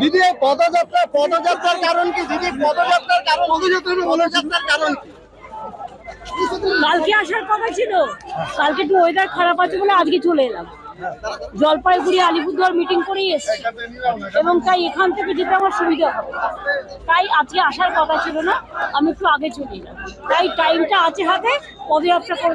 দিদি পদযাত্রা পদযাত্রার কারণ কি? দিদি পদযাত্রার কারণ পদযাত্রার পদযাত্রার কারণ কি? কালকে আসার কথা ছিল। কালকে একটু ওয়েদার খারাপ আছে বলে আজকে চলে এলাম। জলপাইগুড়ি আলিপুরদুয়ার মিটিং করেই এসেছি। এবং তাই এখান থেকে যেতে আমার সুবিধা হবে। তাই আজকে আসার কথা ছিল না আমি একটু আগে চলে এলাম। তাই টাইমটা আছে হাতে পদযাত্রা করে